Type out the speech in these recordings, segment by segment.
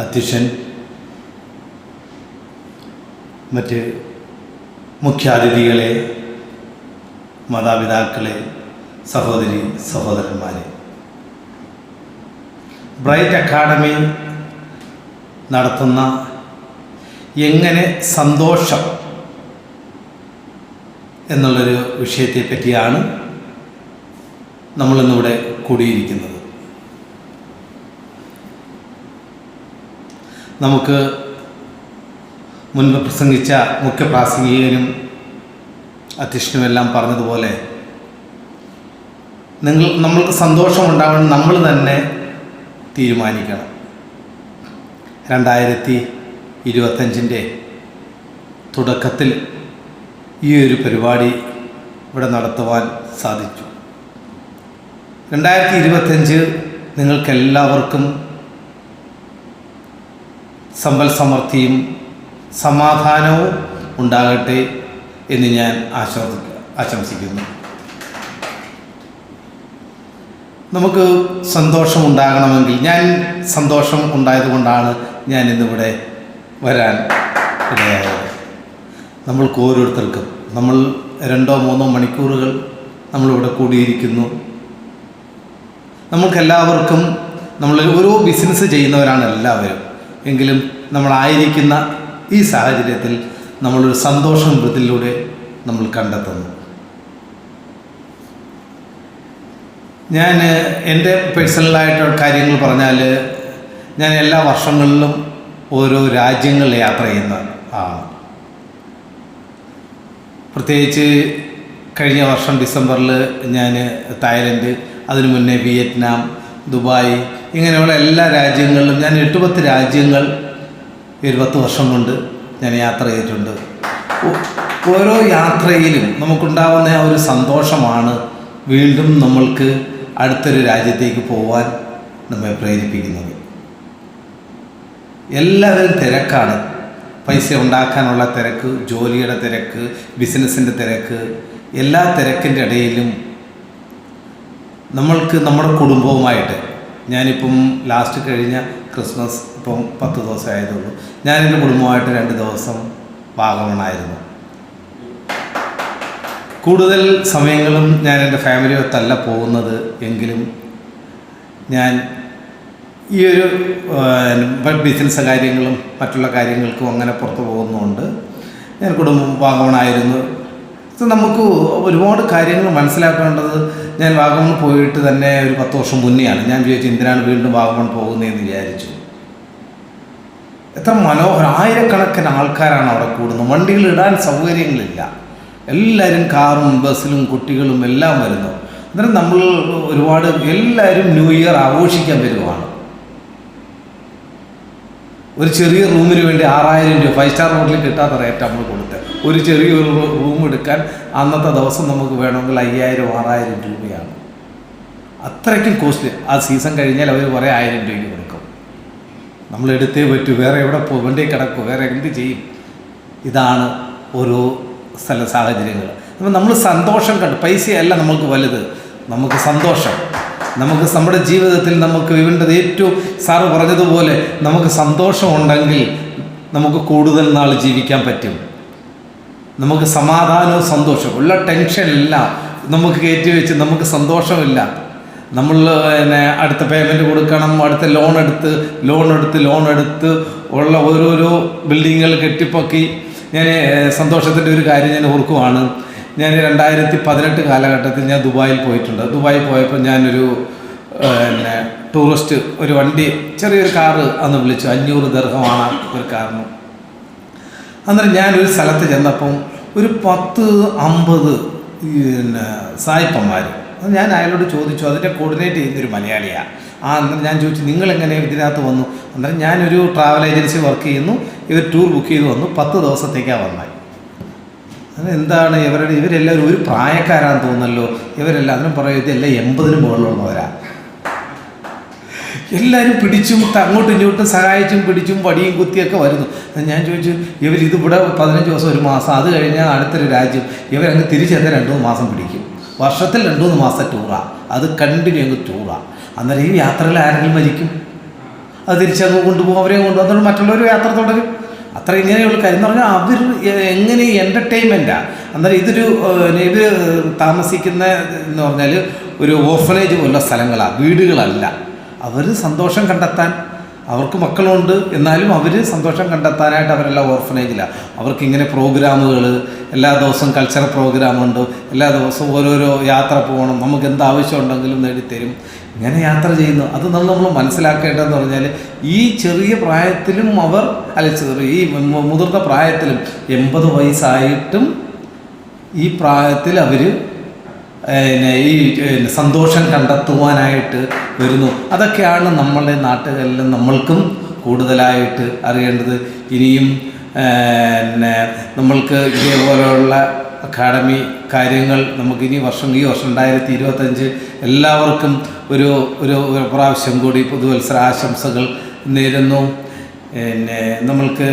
അധ്യക്ഷൻ മറ്റ് മുഖ്യാതിഥികളെ മാതാപിതാക്കളെ സഹോദരി സഹോദരന്മാരെ. ബ്രൈറ്റ് അക്കാഡമി നടത്തുന്ന എങ്ങനെ സന്തോഷം എന്നുള്ളൊരു വിഷയത്തെ പറ്റിയാണ് നമ്മളിന്നിവിടെ കൂടിയിരിക്കുന്നത്. നമുക്ക് മുൻപ് പ്രസംഗിച്ച മുഖ്യ പ്രാസംഗികനും അധ്യക്ഷനുമെല്ലാം പറഞ്ഞതുപോലെ നിങ്ങൾ നമ്മൾക്ക് സന്തോഷമുണ്ടാവണം നമ്മൾ തന്നെ തീരുമാനിക്കണം. രണ്ടായിരത്തി ഇരുപത്തഞ്ചിന്റെ തുടക്കത്തിൽ ഈ ഒരു പരിപാടി ഇവിടെ നടത്തുവാൻ സാധിച്ചു. രണ്ടായിരത്തി ഇരുപത്തഞ്ച് നിങ്ങൾക്കെല്ലാവർക്കും സമ്പൽ സമൃദ്ധിയും സമാധാനവും ഉണ്ടാകട്ടെ എന്ന് ഞാൻ ആശ്വസിക്ക ആശംസിക്കുന്നു. നമുക്ക് സന്തോഷം ഉണ്ടാകണമെങ്കിൽ ഞാൻ സന്തോഷം ഉണ്ടായതുകൊണ്ടാണ് ഞാൻ ഇന്നിവിടെ വരാൻ ഇടയായത്. നമ്മൾക്ക് ഓരോരുത്തർക്കും നമ്മൾ രണ്ടോ മൂന്നോ മണിക്കൂറുകൾ നമ്മളിവിടെ കൂടിയിരിക്കുന്നു. നമ്മൾക്കെല്ലാവർക്കും നമ്മൾ ഓരോ ബിസിനസ് ചെയ്യുന്നവരാണ് എല്ലാവരും. എങ്കിലും നമ്മളായിരിക്കുന്ന ഈ സാഹചര്യത്തിൽ നമ്മളൊരു സന്തോഷം വൃത്തിലൂടെ നമ്മൾ കണ്ടെത്തുന്നു. ഞാൻ എന്റെ പേഴ്സണലായിട്ടുള്ള കാര്യങ്ങൾ പറഞ്ഞാൽ ഞാൻ എല്ലാ വർഷങ്ങളിലും ഓരോ രാജ്യങ്ങളിൽ യാത്ര ചെയ്യുന്ന ആണ് പ്രത്യേകിച്ച് കഴിഞ്ഞ വർഷം ഡിസംബറിൽ ഞാൻ തായ്ലൻഡ് അതിനു മുന്നേ വിയറ്റ്നാം ദുബായ് ഇങ്ങനെയുള്ള എല്ലാ രാജ്യങ്ങളിലും ഞാൻ എട്ട് പത്ത് രാജ്യങ്ങൾ ഒരു പത്ത് വർഷം കൊണ്ട് ഞാൻ യാത്ര ചെയ്തിട്ടുണ്ട്. ഓരോ യാത്രയിലും നമുക്കുണ്ടാവുന്ന ആ ഒരു സന്തോഷമാണ് വീണ്ടും നമ്മൾക്ക് അടുത്തൊരു രാജ്യത്തേക്ക് പോവാൻ നമ്മെ പ്രേരിപ്പിക്കുന്നത്. എല്ലാവരും തിരക്കാണ്. പൈസ ഉണ്ടാക്കാനുള്ള തിരക്ക് ജോലിയുടെ തിരക്ക് ബിസിനസ്സിന്റെ തിരക്ക് എല്ലാ തിരക്കിന്റെ ഇടയിലും നമ്മൾക്ക് നമ്മുടെ കുടുംബവുമായിട്ട് ഞാനിപ്പം ലാസ്റ്റ് കഴിഞ്ഞ ക്രിസ്മസ് ഇപ്പം പത്ത് ദിവസം ആയതുള്ളൂ. ഞാൻ കുടുംബമായിട്ട് രണ്ട് ദിവസം വാഗമണായിരുന്നു. കൂടുതൽ സമയങ്ങളും ഞാൻ എന്റെ ഫാമിലിയൊത്തല്ല പോകുന്നത് എങ്കിലും ഞാൻ ഈ ഒരു ബിസിനസ് കാര്യങ്ങളും മറ്റുള്ള കാര്യങ്ങൾക്കും അങ്ങനെ പുറത്തു പോകുന്നതുകൊണ്ട് ഞാൻ കുടുംബം വാഗമണായിരുന്നു. ഇത് നമുക്ക് ഒരുപാട് കാര്യങ്ങൾ മനസ്സിലാക്കേണ്ടത് ഞാൻ വാഗമൺ പോയിട്ട് തന്നെ ഒരു പത്ത് വർഷം മുന്നെയാണ്. ഞാൻ വിചാരിച്ചു എന്തിനാണ് വീണ്ടും വാഗമൺ പോകുന്നതെന്ന് വിചാരിച്ചു. എത്ര മനോഹര ആയിരക്കണക്കിന് ആൾക്കാരാണ് അവിടെ കൂടുന്നത്. വണ്ടികൾ ഇടാൻ സൗകര്യങ്ങളില്ല. എല്ലാവരും കാറും ബസ്സിലും കുട്ടികളും എല്ലാം വരുന്നു. അന്നേരം നമ്മൾ ഒരുപാട് എല്ലാവരും ന്യൂ ഇയർ ആഘോഷിക്കാൻ വരുവാണ്. ഒരു ചെറിയ റൂമിന് വേണ്ടി ആറായിരം രൂപ ഫൈവ് സ്റ്റാർ ഹോട്ടലിൽ കിട്ടാത്ത റേറ്റ് നമ്മൾ കൊടുത്തത് ഒരു ചെറിയൊരു റൂം എടുക്കാൻ അന്നത്തെ ദിവസം നമുക്ക് വേണമെങ്കിൽ അയ്യായിരം ആറായിരം രൂപയാണ്. അത്രയ്ക്കും കോസ്റ്റ്ലി ആ സീസൺ കഴിഞ്ഞാൽ അവർ കുറേ ആയിരം രൂപയ്ക്ക് കൊടുക്കും. നമ്മൾ എടുത്തേ പറ്റൂ. വേറെ എവിടെ പോകേണ്ടി കിടക്കും. വേറെ എന്ത് ചെയ്യും? ഇതാണ് ഓരോ സ്ഥല സാഹചര്യങ്ങൾ അപ്പം നമ്മൾ സന്തോഷം കണ്ട് പൈസയല്ല നമുക്ക് വലുത്. നമുക്ക് സന്തോഷം. നമുക്ക് നമ്മുടെ ജീവിതത്തിൽ നമുക്ക് വേണ്ടത് ഏറ്റവും സാറ് പറഞ്ഞതുപോലെ നമുക്ക് സന്തോഷമുണ്ടെങ്കിൽ നമുക്ക് കൂടുതൽ നാൾ ജീവിക്കാൻ പറ്റും. നമുക്ക് സമാധാനവും സന്തോഷവും ഉള്ള ടെൻഷനില്ല നമുക്ക് കയറ്റി വെച്ച് നമുക്ക് സന്തോഷമില്ല. നമ്മൾ പിന്നെ അടുത്ത പേയ്മെന്റ് കൊടുക്കണം അടുത്ത ലോൺ എടുത്ത് ലോൺ എടുത്ത് ലോൺ എടുത്ത് ഉള്ള ഓരോരോ ബിൽഡിങ്ങുകൾ കെട്ടിപ്പൊക്കി. ഞാൻ സന്തോഷത്തിന്റെ ഒരു കാര്യം ഞാൻ ഓർക്കുവാണ്. ഞാൻ രണ്ടായിരത്തി പതിനെട്ട് കാലഘട്ടത്തിൽ ഞാൻ ദുബായിൽ പോയിട്ടുണ്ട്. ദുബായിൽ പോയപ്പോൾ ഞാനൊരു പിന്നെ ടൂറിസ്റ്റ് ഒരു വണ്ടി ചെറിയൊരു കാറ് അന്ന് വിളിച്ചു. അഞ്ഞൂറ് ദർഹമാണ് ഒരു കാറിന്. അന്നേരം ഞാനൊരു സ്ഥലത്ത് ചെന്നപ്പം ഒരു പത്ത് അമ്പത് പിന്നെ സായിപ്പന്മാർ ഞാൻ അയാളോട് ചോദിച്ചു അതിന്റെ കോർഡിനേറ്റ് ചെയ്യുന്നൊരു മലയാളിയാണ് ആ അന്നേരം ഞാൻ ചോദിച്ചു നിങ്ങൾ എങ്ങനെയാണ് ഇതിനകത്ത് വന്നു? അന്നേരം ഞാനൊരു ട്രാവൽ ഏജൻസി വർക്ക് ചെയ്യുന്നു. ഇവർ ടൂർ ബുക്ക് ചെയ്ത് വന്നു. പത്ത് ദിവസത്തേക്കാണ് വന്നത്. അത് എന്താണ് ഇവരുടെ ഇവരെല്ലാവരും ഒരു പ്രായക്കാരാന്ന് തോന്നല്ലോ ഇവരെല്ലാം അതിനും പറയും ഇതെല്ലാം എൺപതിന് മുകളിലുള്ളവരാ. എല്ലാവരും പിടിച്ചും അങ്ങോട്ടും ഇങ്ങോട്ടും സഹായിച്ചും പിടിച്ചും വടിയും കുത്തിയൊക്കെ വരുന്നു. ഞാൻ ചോദിച്ചു ഇവർ ഇതിവിടെ പതിനഞ്ച് ദിവസം ഒരു മാസം അത് കഴിഞ്ഞാൽ അടുത്തൊരു രാജ്യം. ഇവരങ്ങ് തിരിച്ചെന്നാൽ രണ്ട് മൂന്ന് മാസം പിടിക്കും. വർഷത്തിൽ രണ്ട് മൂന്ന് മാസം ടൂറാണ് അത് കണ്ടിന്യൂ അങ്ങ് ടൂറാണ് അന്നേരം ഈ യാത്രയിൽ ആരെങ്കിലും മരിക്കും? അത് തിരിച്ചങ്ങ് കൊണ്ടുപോകും അവരെ കൊണ്ടുപോകും. അതുകൊണ്ട് മറ്റുള്ളവർ യാത്ര തുടരും. അത്ര ഇങ്ങനെയുള്ള കാര്യം എന്ന് പറഞ്ഞാൽ അവർ എങ്ങനെ എന്റർടൈൻമെന്റാണ് അന്നേരം ഇതൊരു ഇവർ താമസിക്കുന്ന എന്ന് പറഞ്ഞാൽ ഒരു ഓർഫനേജ് പോലുള്ള സ്ഥലങ്ങളാണ് വീടുകളല്ല. അവർ സന്തോഷം കണ്ടെത്താൻ അവർക്ക് മക്കളുണ്ട് എന്നാലും അവർ സന്തോഷം കണ്ടെത്താനായിട്ട് അവരെല്ലാം ഓർഫനേജിലാണ് അവർക്ക് ഇങ്ങനെ പ്രോഗ്രാമുകൾ എല്ലാ ദിവസവും കൾച്ചറൽ പ്രോഗ്രാമുണ്ട് എല്ലാ ദിവസവും ഓരോരോ യാത്ര പോകണം നമുക്ക് എന്ത് ആവശ്യമുണ്ടെങ്കിലും നേടിത്തരും. ഇങ്ങനെ യാത്ര ചെയ്യുന്നു? അത് നമ്മൾ മനസ്സിലാക്കേണ്ടതെന്ന് പറഞ്ഞാൽ ഈ ചെറിയ പ്രായത്തിലും അവർ അല്ല ഈ മുതിർന്ന പ്രായത്തിലും എൺപത് വയസ്സായിട്ടും ഈ പ്രായത്തിൽ അവർ പിന്നെ ഈ സന്തോഷം കണ്ടെത്തുവാനായിട്ട് വരുന്നു. അതൊക്കെയാണ് നമ്മളുടെ നാട്ടുകളിലും നമ്മൾക്കും കൂടുതലായിട്ട് അറിയേണ്ടത്. ഇനിയും പിന്നെ നമ്മൾക്ക് ഇതേപോലെയുള്ള അക്കാഡമി കാര്യങ്ങൾ നമുക്ക് ഇനി വർഷം ഈ വർഷം രണ്ടായിരത്തി ഇരുപത്തഞ്ച് എല്ലാവർക്കും ഒരു ഒരു ഒരു പ്രാവശ്യം കൂടി പുതുവത്സര ആശംസകൾ നേരുന്നു. പിന്നെ നമ്മൾക്ക്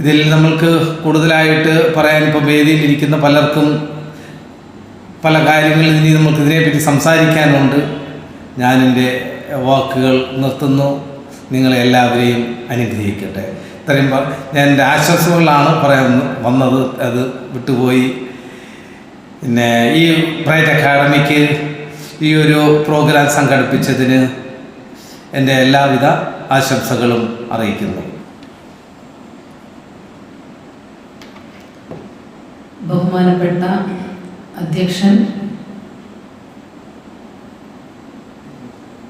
ഇതിൽ നമ്മൾക്ക് കൂടുതലായിട്ട് പറയാൻ ഇപ്പോൾ വേദിയിലിരിക്കുന്ന പലർക്കും പല കാര്യങ്ങളിൽ ഇനി നമുക്ക് ഇതിനെപ്പറ്റി സംസാരിക്കാനുണ്ട്. ഞാനെന്റെ വാക്കുകൾ നിർത്തുന്നു. നിങ്ങളെ എല്ലാവരെയും അനുഗ്രഹിക്കട്ടെ. ഇത്രയും പ- ഞാൻ എന്റെ ആശംസകളാണ് പറയാൻ വന്നത്. അത് വിട്ടുപോയി. പിന്നെ ഈ ബ്രൈറ്റ് അക്കാഡമിക്ക് ഈ ഒരു പ്രോഗ്രാം സംഘടിപ്പിച്ചതിന് എന്റെ എല്ലാവിധ ആശംസകളും അറിയിക്കുന്നു. ബഹുമാനപ്പെട്ട അധ്യക്ഷൻ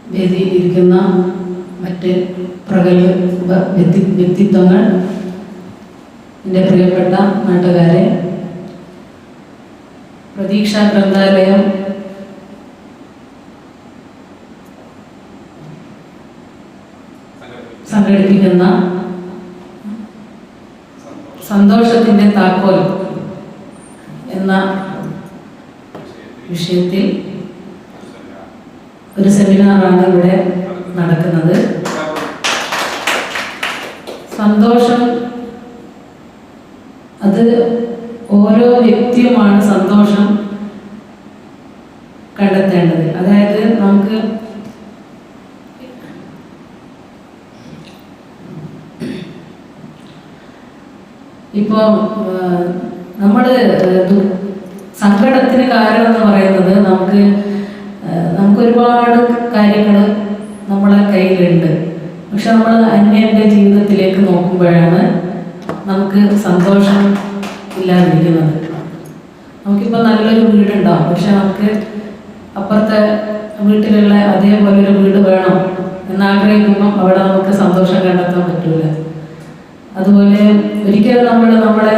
വേദിയിലിരിക്കുന്ന മറ്റ് പ്രഗത്ഭ വ്യക്തി വ്യക്തിത്വങ്ങൾ. എന്റെ പ്രിയപ്പെട്ട നാട്ടുകാരെ പ്രതീക്ഷാ ഗ്രന്ഥാലയം. സംഘടിപ്പിക്കുന്ന സന്തോഷത്തിന്റെ താക്കോൽ എന്ന വിഷയത്തിൽ ഒരു സെമിനാറാണ് ഇവിടെ നടക്കുന്നത് സന്തോഷം അത് ഓരോ വ്യക്തിയുമാണ് സന്തോഷം കണ്ടെത്തേണ്ടത് അതായത് നമുക്ക് ഇപ്പോൾ നമ്മൾ സങ്കടത്തിന് കാരണം എന്ന് പറയുന്നത് നമുക്ക് നമുക്ക് ഒരുപാട് കാര്യങ്ങൾ നമ്മളെ കയ്യിലുണ്ട്. പക്ഷെ നമ്മൾ അന്യന്റെ ജീവിതത്തിലേക്ക് നോക്കുമ്പോഴാണ് നമുക്ക് സന്തോഷം ഇല്ലാതിരിക്കുന്നത്. നമുക്കിപ്പോൾ നല്ലൊരു വീടുണ്ടാവും. പക്ഷെ നമുക്ക് അപ്പുറത്തെ വീട്ടിലുള്ള അതേപോലെ ഒരു വീട് വേണം എന്നാഗ്രഹിക്കുമ്പം അവിടെ നമുക്ക് സന്തോഷം കണ്ടെത്താൻ പറ്റൂല. അതുപോലെ ഒരിക്കലും നമ്മൾ നമ്മളെ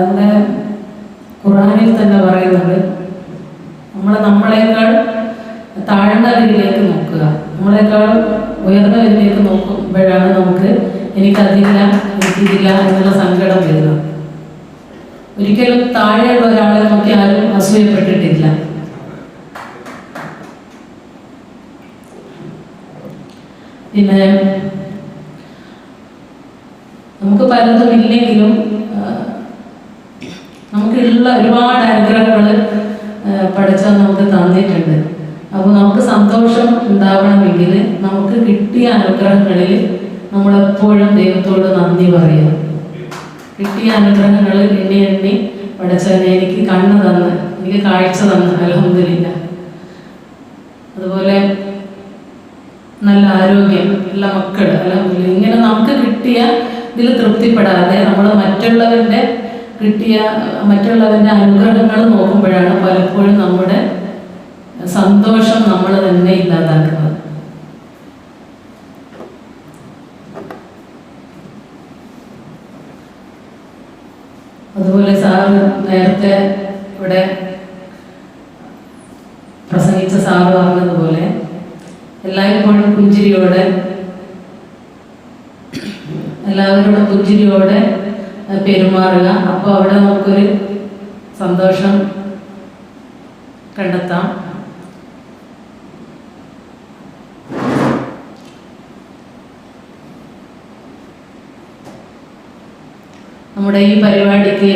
നമ്മുടെ ഖുറാനിൽ തന്നെ പറയുന്നുണ്ട് നമ്മൾ നമ്മളെക്കാൾ താഴ്ന്നവരിലേക്ക് നോക്കുക. നമ്മളെക്കാൾ ഉയർന്നവരിലേക്ക് നോക്കുമ്പോഴാണ് നമുക്ക് എനിക്കതില്ല എനിക്കിതില്ല എന്നുള്ള സങ്കടം വരുന്നത്. ഒരിക്കലും താഴെയുള്ള ഒരാളെ നോക്കി ആരും അസൂയപ്പെട്ടിട്ടില്ല. പിന്നെ നമുക്ക് പലതും ഇല്ലെങ്കിലും നമുക്കുള്ള ഒരുപാട് അനുഗ്രഹങ്ങൾ പഠിച്ചാൽ നമുക്ക് തന്നിട്ടുണ്ട്. അപ്പോൾ നമുക്ക് സന്തോഷം ഉണ്ടാവണമെങ്കിൽ നമുക്ക് കിട്ടിയ അനുഗ്രഹങ്ങളിൽ നമ്മളെപ്പോഴും ദൈവത്തോട് നന്ദി പറയുക. കിട്ടിയ അനുഗ്രഹങ്ങൾ എണ്ണി എണ്ണി പഠിച്ചതിനെ എനിക്ക് കണ്ണ് തന്ന് എനിക്ക് കാഴ്ച തന്ന് അലഹമില്ല അതുപോലെ നല്ല ആരോഗ്യം എല്ലാ മക്കൾ അലഹമില്ല ഇങ്ങനെ നമുക്ക് കിട്ടിയ ഇതിൽ തൃപ്തിപ്പെടാതെ നമ്മൾ മറ്റുള്ളവരുടെ കിട്ടിയ മറ്റുള്ളവരുടെ അനുഗ്രഹങ്ങൾ നോക്കുമ്പോഴാണ് പലപ്പോഴും നമ്മുടെ സന്തോഷം നമ്മൾ തന്നെ ഇല്ലാതാക്കുന്നത് അതുപോലെ സാറ് നേരത്തെ ഇവിടെ പ്രസംഗിച്ച സാറ് പറഞ്ഞതുപോലെ എല്ലായ്പ്പോഴും പുഞ്ചിരിയോടെ എല്ലാവരോടും പുഞ്ചിരിയോടെ അഹ് പെരുമാറുക അപ്പോൾ അവിടെ നമുക്കൊരു സന്തോഷം കണ്ടെത്താം. നമ്മുടെ ഈ പരിപാടിക്ക്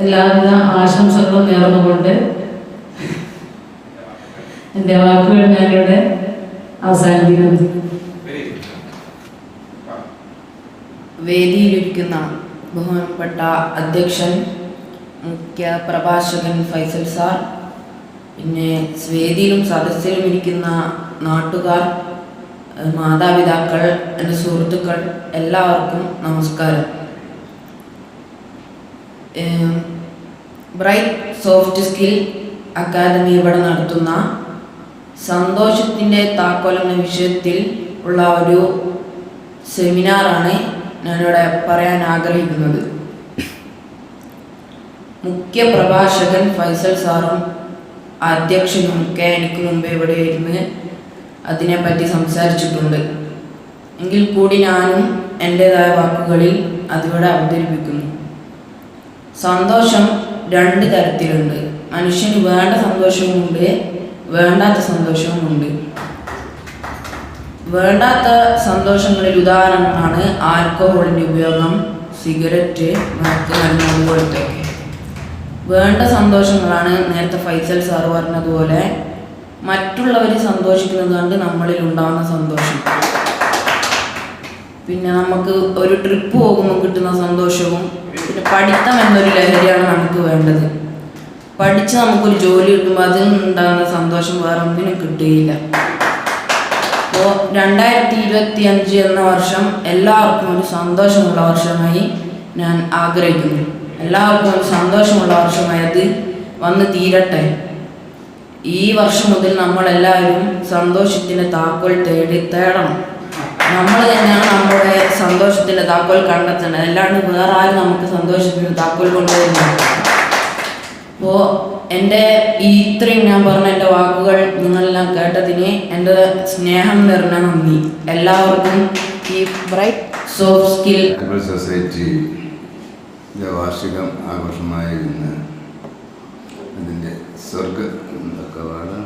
എല്ലാവിധ ആശംസകളും നേർന്നുകൊണ്ട് എന്റെ വാക്കുകൾ ഞാനിവിടെ അവസാനിപ്പിക്കുന്നു. വേദിയിലിരിക്കുന്ന ബഹുമാനപ്പെട്ട അധ്യക്ഷൻ മുഖ്യ പ്രഭാഷകൻ ഫൈസൽ സാർ പിന്നെ സ്വേദിയിലും സദസ്സിലും ഇരിക്കുന്ന നാട്ടുകാർ മാതാപിതാക്കൾ എന്റെ സുഹൃത്തുക്കൾ എല്ലാവർക്കും നമസ്കാരം. ബ്രൈറ്റ് സോഫ്റ്റ് സ്കിൽ അക്കാദമി ഇവിടെ നടത്തുന്ന സന്തോഷത്തിന്റെ താക്കോൽ എന്ന വിഷയത്തിൽ ഉള്ള ഒരു സെമിനാറാണ് ഞാനിവിടെ പറയാൻ ആഗ്രഹിക്കുന്നത്. മുഖ്യ പ്രഭാഷകൻ ഫൈസൽ സാറും അധ്യക്ഷനും ഒക്കെ എനിക്ക് മുമ്പേ ഇവിടെ ഇരുന്ന് അതിനെപ്പറ്റി സംസാരിച്ചിട്ടുണ്ട്. എങ്കിൽ കൂടി ഞാനും എന്റെതായ വാക്കുകളിൽ അതിവിടെ അവതരിപ്പിക്കുന്നു. സന്തോഷം രണ്ട് തരത്തിലുണ്ട്. മനുഷ്യന് വേണ്ട സന്തോഷവുമുണ്ട് വേണ്ടാത്ത സന്തോഷവുമുണ്ട്. വേണ്ടാത്ത സന്തോഷങ്ങളിൽ ഉദാഹരണമാണ് ആൽക്കഹോളിന്റെ ഉപയോഗം സിഗരറ്റ് മയക്ക് അതുപോലത്തെയൊക്കെ. വേണ്ട സന്തോഷങ്ങളാണ് നേരത്തെ ഫൈസൽ സാർ പറഞ്ഞതുപോലെ മറ്റുള്ളവർ സന്തോഷിക്കുന്നത് കണ്ട് നമ്മളിൽ ഉണ്ടാകുന്ന സന്തോഷം. പിന്നെ നമുക്ക് ഒരു ട്രിപ്പ് പോകുമ്പോൾ കിട്ടുന്ന സന്തോഷവും പിന്നെ പഠിത്തം എന്നൊരു ലഹരിയാണ് നമുക്ക് വേണ്ടത്. പഠിച്ച് നമുക്കൊരു ജോലി കിട്ടുമ്പോൾ അതിൽ നിന്നുണ്ടാകുന്ന സന്തോഷം വേറെ ഒന്നിനും കിട്ടുകയില്ല. അപ്പോൾ രണ്ടായിരത്തി ഇരുപത്തി അഞ്ച് എന്ന വർഷം എല്ലാവർക്കും ഒരു സന്തോഷമുള്ള വർഷമായി ഞാൻ ആഗ്രഹിക്കുന്നു. എല്ലാവർക്കും ഒരു സന്തോഷമുള്ള വർഷമായി അത് വന്ന് തീരട്ടെ. ഈ വർഷം മുതൽ നമ്മളെല്ലാവരും സന്തോഷത്തിന്റെ താക്കോൽ തേടി തേടണം. നമ്മൾ തന്നെയാണ് നമ്മുടെ സന്തോഷത്തിന്റെ താക്കോൽ കണ്ടെത്തേണ്ടത്. അല്ലാണ്ട് വേറെ ആരും നമുക്ക് സന്തോഷത്തിന്റെ താക്കോൽ കൊണ്ടുവരുന്നത് അപ്പോൾ എന്റെ ഈ ഇത്രയും ഞാൻ പറഞ്ഞ എന്റെ വാക്കുകൾ നിങ്ങളെല്ലാം കേട്ടതിന് എന്റെ സ്നേഹം നിറഞ്ഞ നന്ദി. എല്ലാവർക്കും ഈ ബ്രൈറ്റ് സോഫ്റ്റ് സ്കിൽ സൊസൈറ്റി വാർഷികം ആഘോഷമായ ഇന്ന് അതിന്റെ സ്വർഗ എന്തൊക്കെ പാടാം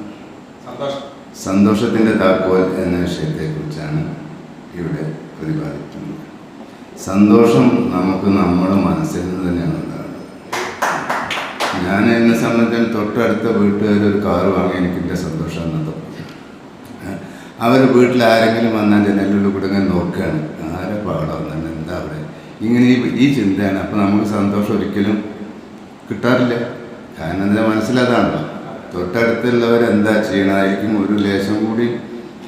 സന്തോഷത്തിന്റെ താക്കോൽ എന്ന വിഷയത്തെക്കുറിച്ചാണ് ഇവിടെ പ്രതിപാദിക്കുന്നത്. സന്തോഷം നമുക്ക് നമ്മുടെ മനസ്സിൽ നിന്ന് തന്നെയാണ് ഉണ്ടാകുന്നത് ഞാൻ എന്നെ സംബന്ധിച്ച് തൊട്ടടുത്ത വീട്ടുകാർ ഒരു കാറ് വാങ്ങി എനിക്ക് എന്റെ സന്തോഷം അന്നത്തെ അവർ വീട്ടിൽ ആരെങ്കിലും വന്നാൽ ജനലിൽ കൂടെ ഇങ്ങനെ നോക്കുകയാണ്. ആരെ പാടാൻ തന്നെ എന്താ അവിടെ? ഇങ്ങനെ ഈ ഈ ചിന്തയാണ്. അപ്പോൾ നമുക്ക് സന്തോഷം ഒരിക്കലും കിട്ടാറില്ല. കാരണം എന്റെ മനസ്സിലതാണല്ലോ തൊട്ടടുത്തുള്ളവർ എന്താ ചെയ്യണമായിരിക്കും ഒരു ലേശം കൂടി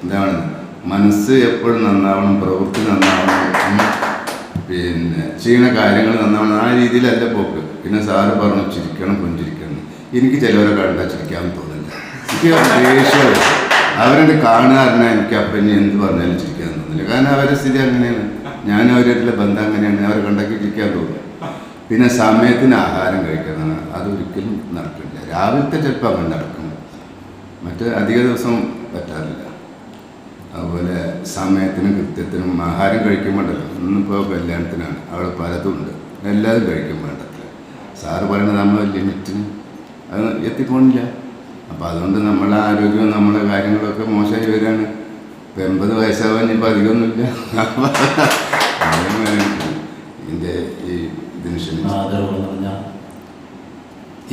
എന്താണ് മനസ്സ് എപ്പോഴും നന്നാവണം പ്രവൃത്തി നന്നാവണം. പിന്നെ ചെയ്യണ കാര്യങ്ങൾ നന്നാവണം. ആ രീതിയിലല്ല പോക്ക്. പിന്നെ സാറ് പറഞ്ഞു ചിരിക്കണം പുഞ്ചിരിക്കണം. എനിക്ക് ചിലവരെ കണ്ടാൽ ചിരിക്കാൻ തോന്നില്ല. എനിക്ക് ദേഷ്യം. അവരുടെ കാണുക പറഞ്ഞാൽ എനിക്ക് അപ്പം ഇനി എന്ത് പറഞ്ഞാലും ചിരിക്കാൻ തോന്നില്ല. കാരണം അവരുടെ സ്ഥിതി അങ്ങനെയാണ്. ഞാൻ അവരായിട്ടുള്ള ബന്ധം അങ്ങനെയാണ്. അവരെ കണ്ടാക്കി ചിരിക്കാൻ തോന്നും. പിന്നെ സമയത്തിന് ആഹാരം കഴിക്കുന്നതാണ് അതൊരിക്കലും നടക്കില്ല. രാവിലത്തെ ചിലപ്പോൾ അങ്ങനെ നടക്കും. മറ്റേ അധിക ദിവസം പറ്റാറില്ല. അതുപോലെ സമയത്തിനും കൃത്യത്തിനും ആഹാരം കഴിക്കുമ്പോണ്ടല്ലോ ഇന്നിപ്പോൾ കല്യാണത്തിനാണ്. അവിടെ പലതും ഉണ്ട്. എല്ലാതും കഴിക്കാൻ വേണ്ടത്തില്ല സാറ് പറയുന്നത് നമ്മൾ ലിമിറ്റിന് അത് എത്തിപ്പോണില്ല അപ്പോൾ അതുകൊണ്ട് നമ്മളെ ആരോഗ്യവും നമ്മളെ കാര്യങ്ങളൊക്കെ മോശമായി വരികയാണ്. ഇപ്പം എൺപത് വയസ്സാവാൻ ഇപ്പോൾ അധികമൊന്നുമില്ല. ഇതിന്റെ ഈ ഇതിന് ആദരവ്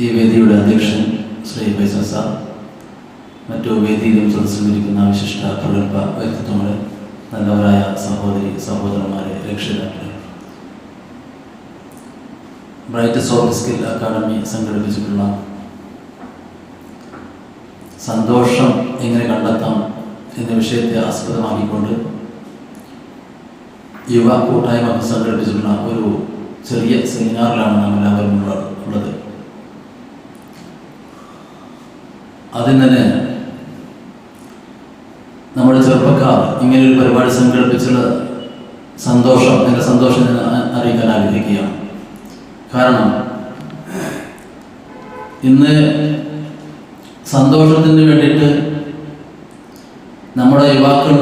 ഈ വേദിയുടെ അധ്യക്ഷൻ ശ്രീ ഫൈസൽ സാർ. മറ്റു വേദിയിലും സദസ്സിലിരിക്കുന്ന വിശിഷ്ട പ്രഗത്ഭ വ്യക്തിത്വങ്ങളെ നല്ലവരായ സഹോദരി സഹോദരന്മാരെ രക്ഷിതാക്കളെ. ബ്രൈറ്റ് സോഫ്റ്റ് സ്കിൽ അക്കാദമി സംഘടിപ്പിച്ചിട്ടുള്ള സന്തോഷം എങ്ങനെ കണ്ടെത്താം എന്ന വിഷയത്തെ ആസ്പദമാക്കിക്കൊണ്ട് യുവ കൂട്ടായ്മ സംഘടിപ്പിച്ചിട്ടുള്ള ഒരു ചെറിയ സെമിനാറിലാണ് നാം എല്ലാവരും ഉള്ള- ഉള്ളത് അതിന് ചെറുപ്പക്കാർ ഇങ്ങനെ ഒരു പരിപാടി സംഘടിപ്പിച്ചുള്ള സന്തോഷം എന്റെ സന്തോഷം ഞാൻ അറിയിക്കാൻ ആഗ്രഹിക്കുകയാണ്. കാരണം ഇന്ന് സന്തോഷത്തിന് വേണ്ടിയിട്ട് നമ്മുടെ യുവാക്കൾ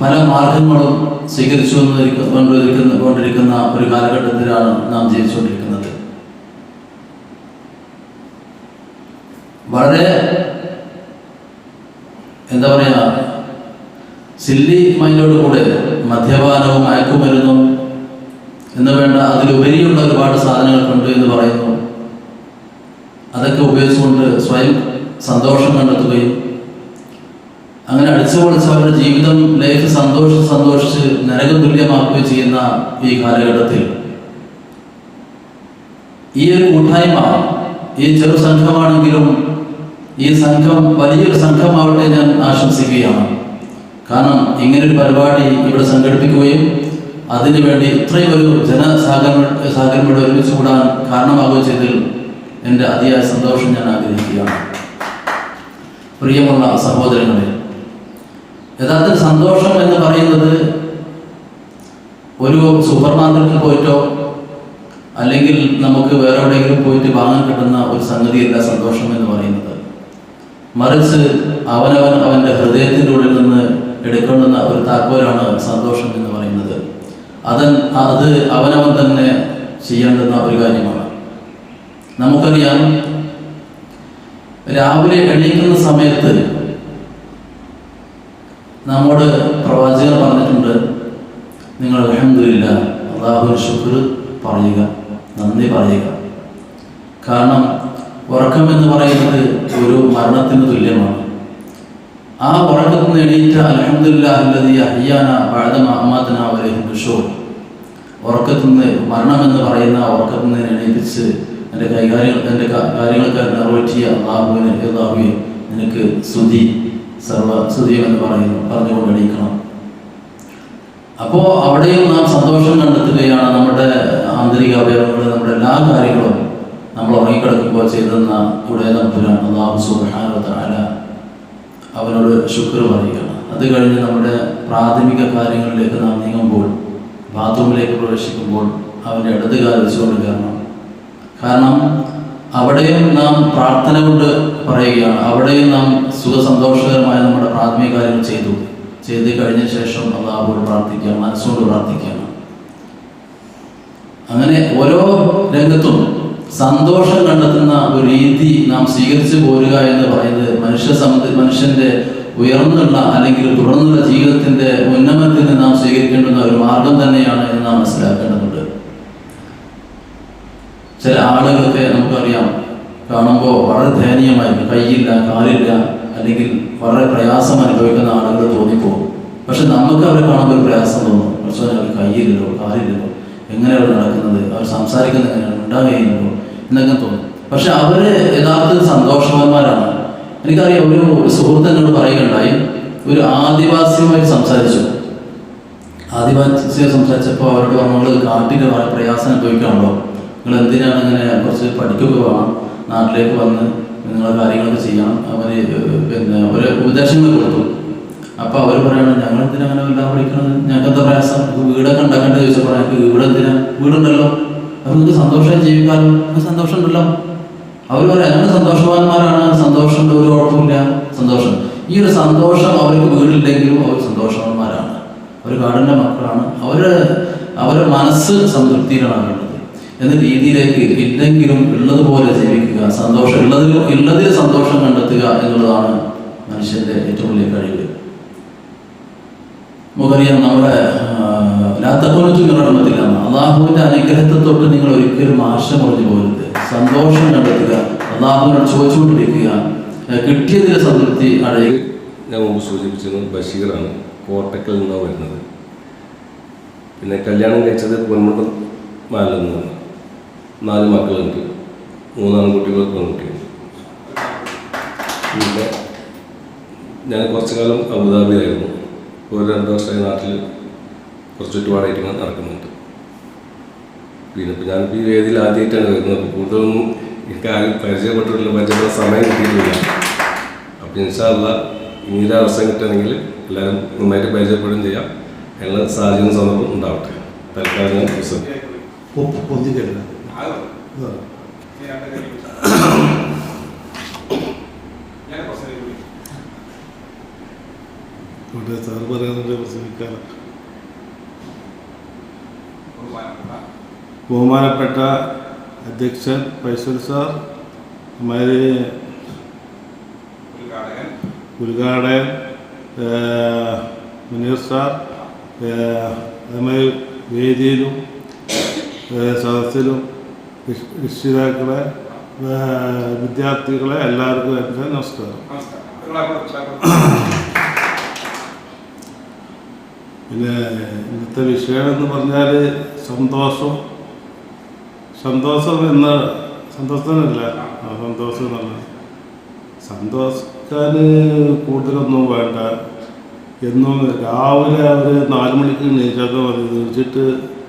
പല മാർഗങ്ങളും സ്വീകരിച്ചു കൊണ്ടിരിക്കുന്ന കൊണ്ടിരിക്കുന്ന ഒരു കാലഘട്ടത്തിലാണ് നാം ജീവിച്ചുകൊണ്ടിരിക്കുന്നത്. വളരെ എന്താ പറയുക സില്ലി മൈൻഡോട് കൂടെ മദ്യപാനവും മയക്കുമരുന്നും എന്ന് വേണ്ട അതിലുപരിയുള്ള ഒരുപാട് സാധനങ്ങൾക്കുണ്ട് എന്ന് പറയുന്നു. അതൊക്കെ ഉപയോഗിച്ചുകൊണ്ട് സ്വയം സന്തോഷം കണ്ടെത്തുകയും അങ്ങനെ അടിച്ചു പൊളിച്ച് അവരുടെ ജീവിതം ലൈഫ് സന്തോഷിച്ച് സന്തോഷിച്ച് നരകം തുല്യമാക്കുകയും ചെയ്യുന്ന ഈ കാലഘട്ടത്തിൽ. ഈ ഒരു കൂട്ടായ്മ ഈ ചെറു സംഘമാണെങ്കിലും ഈ സംഘം വലിയൊരു സംഘമാവട്ടെ ഞാൻ ആശംസിക്കുകയാണ്. കാരണം ഇങ്ങനൊരു പരിപാടി ഇവിടെ സംഘടിപ്പിക്കുകയും അതിനുവേണ്ടി ഇത്രയും ഒരു ജനസാഗരം സാഗരങ്ങളുടെ ഒരുമിച്ച് കൂടാൻ കാരണമാകുകയും ചെയ്തതിൽ എന്റെ അതിയായ സന്തോഷം ഞാൻ ആഗ്രഹിക്കുകയാണ്. പ്രിയമുള്ള സഹോദരങ്ങളെ യഥാർത്ഥ സന്തോഷം എന്ന് പറയുന്നത് ഒരു സൂപ്പർ മാർക്കറ്റിൽ പോയിട്ടോ അല്ലെങ്കിൽ നമുക്ക് വേറെ എവിടെയെങ്കിലും പോയിട്ട് വാങ്ങാൻ കിട്ടുന്ന ഒരു സംഗതിയല്ല സന്തോഷം എന്ന് പറയുന്നത്. മറിച്ച് അവനവൻ അവന്റെ ഹൃദയത്തിന്റെ ഉള്ളിൽ നിന്ന് എടുക്കേണ്ടുന്ന ഒരു താക്കോലാണ് സന്തോഷം എന്ന് പറയുന്നത്. അതൻ അത് അവനവൻ തന്നെ ചെയ്യേണ്ടുന്ന ഒരു കാര്യമാണ്. നമുക്കറിയാം രാവിലെ എണീക്കുന്ന സമയത്ത് നമ്മോട് പ്രവാചകർ പറഞ്ഞിട്ടുണ്ട് നിങ്ങൾ അലഹമില്ല അള്ളാഹു ശുക്ർ പറയുക നന്ദി പറയുക. കാരണം ഉറക്കം എന്ന് പറയുന്നത് ഒരു മരണത്തിന് തുല്യമാണ്. ആ ഉറക്കത്തിൽ നിന്ന് എണീറ്റ അലഹമില്ല അല്ലതി അയ്യാന പഴതമ അമ്മാത്തന വരെയും ഉറക്കത്തിൽ നിന്ന് മരണം എന്ന് പറയുന്ന ഉറക്കത്തിൽ നിന്ന് എണീപ്പിച്ച് എന്റെ കൈകാര്യങ്ങൾ എന്റെ കാര്യങ്ങൾക്ക് നിറവേറ്റിയ അള്ളാഹുവിന് അള്ളാഹുവെ നിനക്ക് സ്തുതി സർവ സ്തുതിയും എന്ന് പറയുന്നു പറഞ്ഞുകൊണ്ട് എണീക്കണം. അപ്പോൾ അവിടെയും നാം സന്തോഷം കണ്ടെത്തുകയാണ് നമ്മുടെ ആന്തരിക അവയവങ്ങൾ നമ്മുടെ എല്ലാ കാര്യങ്ങളും. നമ്മൾ ഉറങ്ങിക്കിടക്കുമ്പോൾ ചെയ്തെന്ന ഇവിടെ നമ്പുരാൻ അള്ളാഹു സുബാന അവനോട് ശുക്ർ പറയുകയാണ്. അത് കഴിഞ്ഞ് നമ്മുടെ പ്രാഥമിക കാര്യങ്ങളിലേക്ക് നാം നീങ്ങുമ്പോൾ ബാത്റൂമിലേക്ക് പ്രവേശിക്കുമ്പോൾ അവന്റെ ഇടത് കാലിച്ചുകൊണ്ട് കയറണം. കാരണം അവിടെയും നാം പ്രാർത്ഥന കൊണ്ട് പറയുകയാണ്. അവിടെയും നാം സുഖസന്തോഷകരമായ നമ്മുടെ പ്രാഥമിക കാര്യങ്ങൾ ചെയ്തു. ചെയ്ത് കഴിഞ്ഞ ശേഷം അള്ളാഹുവോട് പ്രാർത്ഥിക്കുക മനസ്സുകൊണ്ട് പ്രാർത്ഥിക്കുകയാണ്. അങ്ങനെ ഓരോ രംഗത്തും സന്തോഷം കണ്ടെത്തുന്ന ഒരു രീതി നാം സ്വീകരിച്ചു പോരുക എന്ന് പറയുന്നത് മനുഷ്യ സംബന്ധ മനുഷ്യന്റെ ഉയർന്നുള്ള അല്ലെങ്കിൽ തുടർന്നുള്ള ജീവിതത്തിന്റെ ഉന്നമനത്തിന് നാം സ്വീകരിക്കേണ്ടുന്ന ഒരു മാർഗം തന്നെയാണ് എന്ന് നാം മനസ്സിലാക്കേണ്ടതുണ്ട്. ചില ആളുകളൊക്കെ നമുക്കറിയാം കാണുമ്പോൾ വളരെ ദയനീയമായിരിക്കും. കൈയില്ല കാലില്ല അല്ലെങ്കിൽ വളരെ പ്രയാസം അനുഭവിക്കുന്ന ആളുകൾ തോന്നിപ്പോകും. പക്ഷെ നമുക്ക് അവരെ കാണുമ്പോൾ ഒരു പ്രയാസം തോന്നും. പക്ഷെ അവർ കയ്യില്ലല്ലോ കാലില്ലല്ലോ എങ്ങനെയാണ് നടക്കുന്നത്? അവർ സംസാരിക്കുന്നത് എങ്ങനെയാണ്? ഉണ്ടാകുകയില്ലല്ലോ എന്നൊക്കെ തോന്നും പക്ഷെ അവർ യഥാർത്ഥത്തിൽ സന്തോഷവാന്മാരാണ്. എനിക്കറിയാം ഒരു സുഹൃത്ത് എന്നോട് പറയുകയുണ്ടായി ഒരു ആദിവാസിയുമായി സംസാരിച്ചു. ആദിവാസിയെ സംസാരിച്ചപ്പോൾ അവരോട് പറഞ്ഞു "നിങ്ങൾ കാട്ടിന്റെ വളരെ പ്രയാസം അനുഭവിക്കാണല്ലോ നിങ്ങൾ എന്തിനാണ് ഇങ്ങനെ കുറച്ച് പഠിക്കൊക്കെ വേണം നാട്ടിലേക്ക് വന്ന് നിങ്ങളെ കാര്യങ്ങളൊക്കെ ചെയ്യണം അവർ പിന്നെ ഒരു ഉപദേശങ്ങൾ കൊടുത്തു. അപ്പോൾ അവർ പറയണം ഞങ്ങൾ എന്തിനാ അങ്ങനെ എല്ലാം പഠിക്കണത്? ഞങ്ങൾക്ക് എന്താ പ്രയാസം? വീടൊക്കെ ഉണ്ടാക്കേണ്ടത് ചോദിച്ചപ്പോൾ ഞങ്ങൾക്ക് വീട് വീടുണ്ടല്ലോ. അപ്പോൾ നിങ്ങൾക്ക് സന്തോഷമായി ജീവിക്കാമല്ലോ സന്തോഷമുണ്ടല്ലോ. സന്തോഷം അവർ പറയാം സന്തോഷവാന്മാരാണ് സന്തോഷമുണ്ട് ഒരു കുഴപ്പമില്ല സന്തോഷം. ഈ ഒരു സന്തോഷം അവർക്ക് വീടില്ലെങ്കിലും അവർ സന്തോഷവാന്മാരാണ്. അവർ കാടിന്റെ മക്കളാണ്. അവർ അവരുടെ മനസ്സ് സംതൃപ്തിയിലാണ് വേണ്ടത് എന്ന രീതിയിലേക്ക് ഇല്ലെങ്കിലും ഉള്ളതുപോലെ ജീവിക്കുക സന്തോഷം ഉള്ളതിൽ ഉള്ളതിൽ സന്തോഷം കണ്ടെത്തുക എന്നുള്ളതാണ് മനുഷ്യന്റെ ഏറ്റവും വലിയ കഴിവ്. നമുക്കറിയാം നമ്മുടെ ലാത്തപ്പോലത്തില്ല അള്ളാഹുവിന്റെ അനുഗ്രഹത്തെ തൊട്ട് നിങ്ങൾ ഒരിക്കലും ആശ മുറിഞ്ഞു പോകരുത്. സന്തോഷം കണ്ടെത്തുക. അള്ളാഹുവിനോട് ചോദിച്ചുകൊണ്ടിരിക്കുക കിട്ടിയതിലെ സംതൃപ്തി അടയുക ഞാൻ മുമ്പ് സൂചിപ്പിച്ചിരുന്നു ബഷീറാണ് കോട്ടക്കൽ നിന്നാണ് വരുന്നത്. പിന്നെ കല്യാണം കഴിച്ചത് പൊന്മുണ്ടം മാലിൽ നിന്നാണ് നാല് മക്കളുണ്ട് മൂന്നാം കുട്ടികൾ പെൺകുട്ടിയുണ്ട് പിന്നെ ഞാൻ കുറച്ചു കാലം അബുദാബിയിലായിരുന്നു. ഒരു രണ്ട് വർഷമായി നാട്ടിൽ കുറച്ച് ചുറ്റുപാടായിട്ട് ഇങ്ങനെ നടക്കുന്നുണ്ട്. പിന്നെ ഇപ്പോൾ ഞാനിപ്പോൾ ഈ വേദിയിൽ ആദ്യമായിട്ടാണ് വരുന്നത്. അപ്പോൾ കൂടുതലൊന്നും എനിക്ക് ആരും പരിചയപ്പെട്ടിട്ടില്ല. പരിചയപ്പെട്ട സമയം കിട്ടിയിട്ടില്ല. അപ്പോൾ ഇൻഷാല്ല ഇങ്ങനെ അവസരം കിട്ടുകയാണെങ്കിൽ എല്ലാവരും നന്നായിട്ട് പരിചയപ്പെടുകയും ചെയ്യാം. എല്ലാ സാഹചര്യം സന്ദർഭം ഉണ്ടാവട്ടെ. തൽക്കാലം ഞാൻ വിശ്വസിക്കുന്നു സാറ് പറയാനുള്ള സാർ പറയുന്നുണ്ട് പ്രസംഗിക്കാറ് ബഹുമാനപ്പെട്ട അധ്യക്ഷൻ ഫൈസൽ സാർ മാര് ഉദ്ഘാടകൻ മുനീർ സാർ അതേമാതിരി വേദിയിലും സദസ്സിലും രക്ഷിതാക്കളെ വിദ്യാർത്ഥികളെ എല്ലാവർക്കും എന്റെ നമസ്കാരം. പിന്നെ ഇന്നത്തെ വിഷയമെന്ന് പറഞ്ഞാൽ സന്തോഷം സന്തോഷം എന്ന സന്തോഷത്തിനല്ല സന്തോഷം എന്നല്ല സന്തോഷിക്കാൻ കൂടുതലൊന്നും വേണ്ട. എന്നും രാവിലെ അവർ നാല് മണിക്ക് എണീച്ചാൽ മതി. എണീച്ചിട്ട്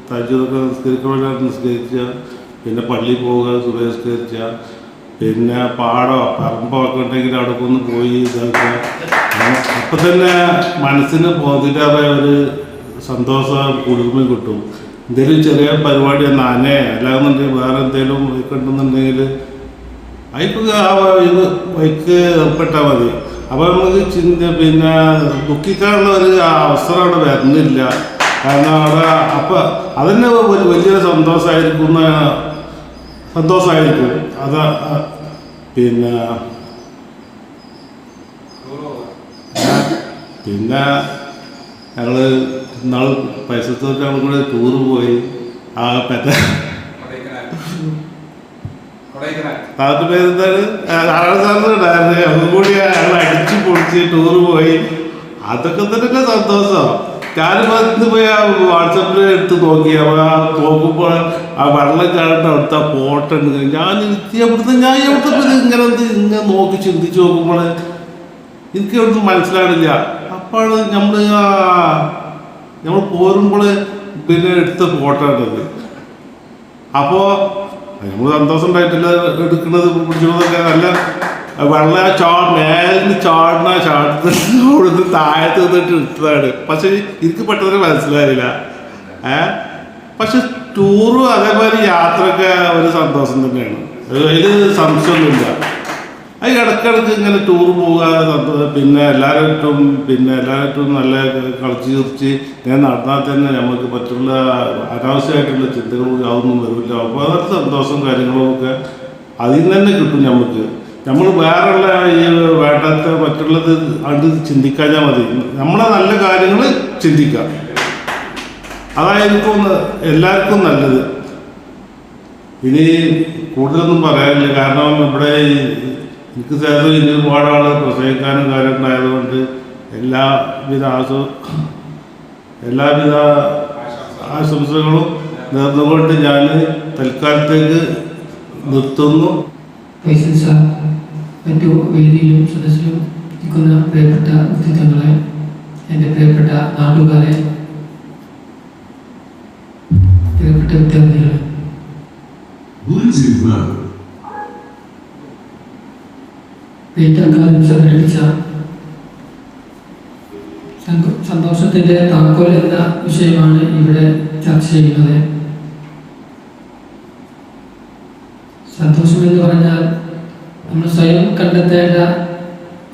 തജ്ജൊക്കെ നിസ്കരിക്കണമെങ്കിൽ നിസ്കരിക്കുക. പിന്നെ പള്ളിയിൽ പോവുക സുബഹിസ്കരിച്ച പിന്നെ പാടോ പറമ്പോ ഒക്കെ ഉണ്ടെങ്കിൽ അവിടെ ഒന്ന് പോയി ഇതാക്കുക. അപ്പം തന്നെ മനസ്സിന് പോതിരാതെ ഒരു സന്തോഷം കുളിർമ കിട്ടും. എന്തെങ്കിലും ചെറിയ പരിപാടി നാനേ അല്ലാന്നുണ്ടെങ്കിൽ വേറെ എന്തെങ്കിലും ഉണ്ടെന്നുണ്ടെങ്കിൽ അതിപ്പോൾ ആ ഇത് ബൈക്ക് ഏർപ്പെട്ടാൽ മതി. അപ്പോൾ നമുക്ക് ചിന്ത പിന്നെ ദുഃഖിക്കാനുള്ള ഒരു അവസരം അവിടെ വരുന്നില്ല. കാരണം അവിടെ അപ്പം അതന്നെ ഒരു വലിയൊരു സന്തോഷമായിരിക്കും സന്തോഷമായിരിക്കും അത് പിന്നെ പിന്നെ ഞങ്ങൾ നാൾ പൈസത്തൊക്കെ ഞങ്ങൾ കൂടെ ടൂറ് പോയി. ആ പെറ്റ അത് പേരെന്താണ്? നാരായണ സാറിന് ഉണ്ടായിരുന്നു. കൂടി അയാൾ അടിച്ചു പൊളിച്ച് ടൂറ് പോയി. അതൊക്കെ തന്നെ സന്തോഷം. ഞാനിപ്പോൾ പോയി ആ വാട്സപ്പിൽ എടുത്ത് നോക്കി. അപ്പോൾ ആ നോക്കുമ്പോൾ ആ വെള്ളം കാണുന്ന അവിടുത്തെ ഫോട്ടോ ഉണ്ട്. ഞാൻ അവിടുത്തെ ഞാൻ എവിടുത്തെ ഇങ്ങനെ ഇങ്ങനെ നോക്കി ചിന്തിച്ച് നോക്കുമ്പോൾ എനിക്ക് അവിടുന്ന് മനസ്സിലാവില്ല അപ്പോൾ നമ്മൾ നമ്മൾ പോരുമ്പോൾ പിന്നെ എടുത്ത ഫോട്ടോ എടുത്തത് അപ്പോൾ നമ്മൾ സന്തോഷം ഉണ്ടായിട്ടില്ല എടുക്കുന്നത് പിടിച്ചതൊക്കെ നല്ല വെള്ള ചാ മേലിന് ചാടുന്ന ചാടുന്ന താഴത്ത് നിന്നിട്ട് എടുത്തതാണ്. പക്ഷെ എനിക്ക് പെട്ടെന്ന് മനസ്സിലായില്ല. ഏ? പക്ഷെ ടൂറും അതേപോലെ യാത്രയൊക്കെ ഒരു സന്തോഷം തന്നെയാണ്. അതിൽ സംശയമൊന്നുമില്ല. അത് ഇടയ്ക്കിടയ്ക്ക് ഇങ്ങനെ ടൂർ പോകാതെ പിന്നെ എല്ലാവരും പിന്നെ എല്ലാവരും നല്ല കളിച്ച് ചിരിച്ച് ഇങ്ങനെ നടന്നാൽ തന്നെ നമുക്ക് മറ്റുള്ള അനാവശ്യമായിട്ടുള്ള ചിന്തകളും അതൊന്നും വരില്ല. അപ്പോൾ അതൊക്കെ സന്തോഷം കാര്യങ്ങളും ഒക്കെ അതിൽ നിന്ന് തന്നെ കിട്ടും നമുക്ക്. നമ്മൾ വേറെയുള്ള ഈ വേണ്ടാത്ത മറ്റുള്ളത് അത് ചിന്തിക്കാഞ്ഞാൽ മതി. നമ്മളെ നല്ല കാര്യങ്ങൾ ചിന്തിക്കാം അതായിരിക്കും എല്ലാവർക്കും നല്ലത്. ഇനി കൂടുതലൊന്നും പറയാനില്ല. കാരണം ഇവിടെ എനിക്ക് ശേഷം ഇനി ഒരുപാട് ആൾ പ്രസവിക്കാനും കാര്യമുണ്ടായതുകൊണ്ട് എല്ലാവിധ ആശു എല്ലാവിധ ആശംസകളും നേർന്നുകൊണ്ട് ഞാൻ തൽക്കാലത്തേക്ക് നിർത്തുന്നു. മറ്റു വേദിയിലും സദസ്സിലും നിൽക്കുന്ന പ്രിയപ്പെട്ട വ്യക്തിത്വങ്ങളെ എന്റെ പ്രിയപ്പെട്ട നാട്ടുകാരെ പ്രിയപ്പെട്ട വിദ്യാർത്ഥികളെ വെയിറ്റക്കാരും സംഘടിപ്പിച്ച സന്തോഷത്തിന്റെ സന്തോഷത്തിന്റെ താക്കോൽ എന്ന വിഷയമാണ് ഇവിടെ ചർച്ച ചെയ്യുന്നത്. സന്തോഷം എന്ന് പറഞ്ഞാൽ നമ്മൾ സ്വയം കണ്ടെത്തേണ്ട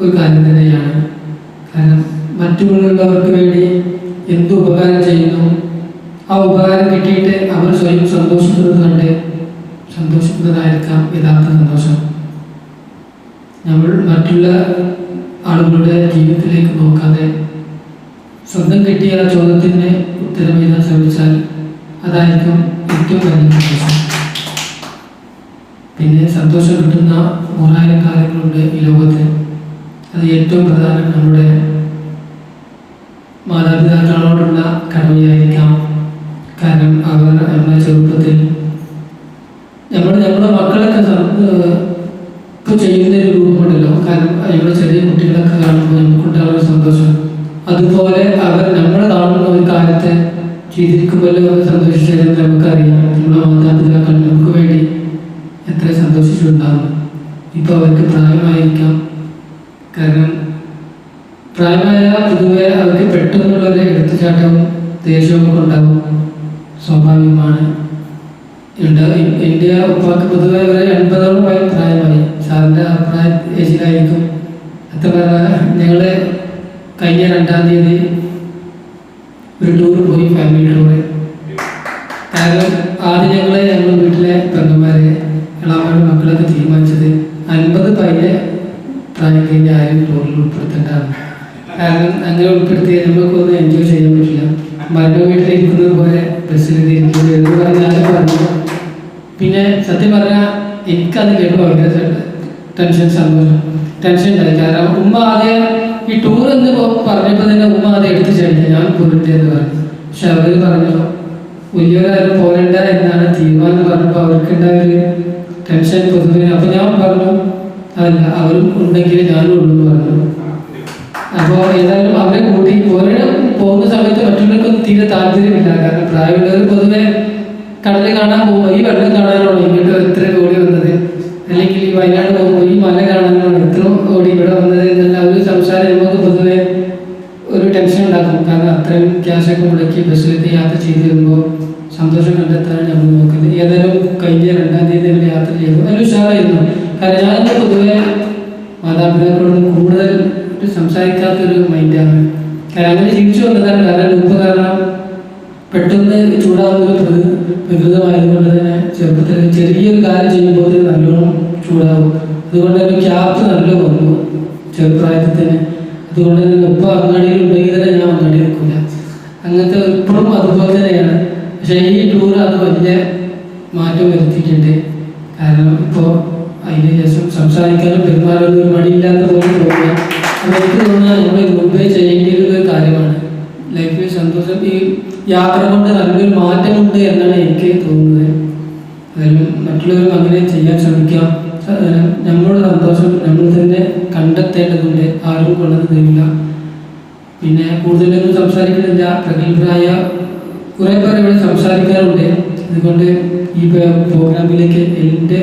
ഒരു കാര്യം തന്നെയാണ്. കാരണം മറ്റുള്ളവർക്ക് വേണ്ടി എന്ത് ഉപകാരം ചെയ്യുന്നു ആ ഉപകാരം കിട്ടിയിട്ട് അവർ സ്വയം സന്തോഷിക്കുന്നത് കണ്ട് സന്തോഷിക്കുന്നതായിരിക്കാം യഥാർത്ഥ സന്തോഷം. നമ്മൾ മറ്റുള്ള ആളുകളുടെ ജീവിതത്തിലേക്ക് നോക്കാതെ സ്വന്തം കിട്ടിയ ചോദ്യത്തിന് ഉത്തരം എഴുതാൻ ശ്രമിച്ചാൽ അതായിരിക്കും ഏറ്റവും വലിയ പിന്നെ സന്തോഷം കിട്ടുന്ന നൂറായിരം കാര്യങ്ങളുണ്ട് ഈ ലോകത്ത്. അത് ഏറ്റവും പ്രധാനം നമ്മുടെ മാതാപിതാക്കളോടുള്ള കടമയായിരിക്കാം. കാരണം അവർ നമ്മുടെ ചെറുപ്പത്തിൽ നമ്മൾ നമ്മുടെ മക്കളൊക്കെ ഇപ്പോൾ ചെയ്യുന്ന ഒരു രൂപമുണ്ടല്ലോ കാരണം ഇവിടെ ചെറിയ കുട്ടികളൊക്കെ കാണുമ്പോൾ നമുക്കുണ്ടാകുന്ന സന്തോഷം. അതുപോലെ അവർ നമ്മൾ കാണുന്ന ഒരു കാലത്തെ ചെയ്തിരിക്കുമല്ലോ എന്ന് സന്തോഷിച്ചതെന്ന് നമുക്കറിയാം. നമ്മുടെ മാതാപിതാക്കൾ നമുക്ക് വേണ്ടി എത്ര സന്തോഷിച്ചിട്ടുണ്ടാകും. ഇപ്പോൾ അവർക്ക് പ്രായമായിരിക്കാം. കാരണം പ്രായമായ പൊതുവെ അവർക്ക് പെട്ടെന്നുള്ളൊരു എടുത്തുചാട്ടവും ദേഷ്യവും ഒക്കെ ഉണ്ടാകും. സ്വാഭാവികമാണ്. എന്റെ ഉപ്പാക്ക് പൊതുവെ ഒരു എൺപതോളം പ്രായമായി. സാറിന്റെ ആ പ്രായ ഏജിലായിരിക്കും അത്ര ഞങ്ങൾ കഴിഞ്ഞ രണ്ടാം തീയതി ഒരു ടൂർ പോയി ഫാമിലി ടൂർ കാരണം ആദ്യം ഞങ്ങൾ ഞങ്ങളുടെ വീട്ടിലെ പെങ്ങന്മാരെ ഇളാമയുടെ മക്കളൊക്കെ തീരുമാനിച്ചത് അൻപത് പയ്യെ പ്രായം കഴിഞ്ഞ ആരും ടൂറിൽ ഉൾപ്പെടുത്തേണ്ടതാണ്. കാരണം അങ്ങനെ ഉൾപ്പെടുത്തി നമുക്കൊന്നും എൻജോയ് ചെയ്യാൻ പറ്റില്ല. മരണ വീട്ടിലിരിക്കുന്നത് പോലെ ബസ്സിൽ ഇരിക്കുന്നത് എന്ന് പറഞ്ഞാലും പറഞ്ഞു. പിന്നെ സത്യം പറഞ്ഞാൽ എനിക്കത് കേട്ട് ഭയങ്കര ടെൻഷൻ സന്തോഷം ടെൻഷൻ ഉണ്ടായി കാരണം ഉമ്മ ആദ്യം ഈ ടൂർ എന്ന് പറഞ്ഞപ്പോൾ തന്നെ ഉമ്മ അത് എടുത്തു ചേട്ടൻ ഞാൻ പോരട്ടെ എന്ന് പറഞ്ഞു. പക്ഷെ അവർ പറഞ്ഞു വലിയവരാരും പോരണ്ട എന്നാണ് തീരുമാനം പറഞ്ഞപ്പോൾ അവർക്കുണ്ടായ ഒരു ടെൻഷൻ പൊതുവെ. അപ്പൊ ഞാൻ പറഞ്ഞു അതല്ല അവരും ഉണ്ടെങ്കിൽ ഞാനും ഉള്ളൂ പറഞ്ഞു. അപ്പോൾ ഏതായാലും അവരെ കൂട്ടി പോരണ പോകുന്ന സമയത്ത് മറ്റുള്ളവർക്കൊന്നും തീരെ താല്പര്യമില്ല. കാരണം പ്രായമുള്ളവർ പൊതുവെ കടൽ കാണാൻ പോകുമ്പോൾ ഈ വെള്ളം കാണാനാണോ? ഇങ്ങോട്ട് എത്ര ക്യാഷൊക്കെ ബസ്സിലെത്തി യാത്ര ചെയ്ത് വരുമ്പോൾ സന്തോഷം കണ്ടെത്താനാണ് നമ്മൾ നോക്കുന്നത്. ഏതായാലും കഴിഞ്ഞ രണ്ടാം തീയതി ഞങ്ങൾ യാത്ര ചെയ്തു. അതിൽ ഉഷാറായിരുന്നു. കാരണം ഞാൻ പൊതുവെ മാതാപിതാക്കളോട് കൂടുതൽ സംസാരിക്കാത്തൊരു മൈൻഡാണ് കാരണം അങ്ങനെ ജീവിച്ചു വന്നതാണ് കാരണം ലൂപ്പ് കാരണം പെട്ടെന്ന് ചൂടാവുന്ന ഒരു പ്രകൃ പ്രകൃതമായതുകൊണ്ട് തന്നെ ചെറുപ്പത്തിൽ ചെറിയൊരു കാര്യം ചെയ്യുമ്പോൾ നല്ലോണം ചൂടാവും. അതുകൊണ്ട് തന്നെ ക്യാപ്പ് നല്ല വന്നു ചെറുപ്രായത്തിൽ തന്നെ. അതുകൊണ്ട് തന്നെ ഉപ്പ് അങ്ങാടിയിൽ ഉണ്ടെങ്കിൽ തന്നെ ഞാൻ അങ്ങാടി നിൽക്കില്ല. അങ്ങനത്തെ ഇപ്പോഴും അതുപോലെ തന്നെയാണ്. പക്ഷേ ഈ ടൂർ അത് വലിയ മാറ്റം വരുത്തിയിട്ടുണ്ട്. കാരണം ഇപ്പോൾ അതിന് ശേഷം സംസാരിക്കാനും പെരുമാറാനും ഒരു മടിയില്ലാത്ത പോലെ തോന്നുക. തോന്നുന്നത് നമ്മൾ മുമ്പേ ചെയ്യേണ്ട ഒരു കാര്യമാണ്. ലൈഫിൽ സന്തോഷം ഈ യാത്ര കൊണ്ട് നല്ലൊരു മാറ്റമുണ്ട് എന്നാണ് എനിക്ക് തോന്നുന്നത്. അതിലും മറ്റുള്ളവരും അങ്ങനെ ചെയ്യാൻ ശ്രമിക്കാം. നമ്മളുടെ സന്തോഷം നമ്മൾ തന്നെ കണ്ടെത്തേണ്ടതുണ്ട്. ആരും കൊണ്ടത് പിന്നെ കൂടുതലൊന്നും സംസാരിക്കുന്നില്ല. പ്രഗത്ഭരായ കുറെ പേർ ഇവിടെ സംസാരിക്കാറുണ്ട്. അതുകൊണ്ട് ഈ പ്രോഗ്രാമിലേക്ക് എന്റെ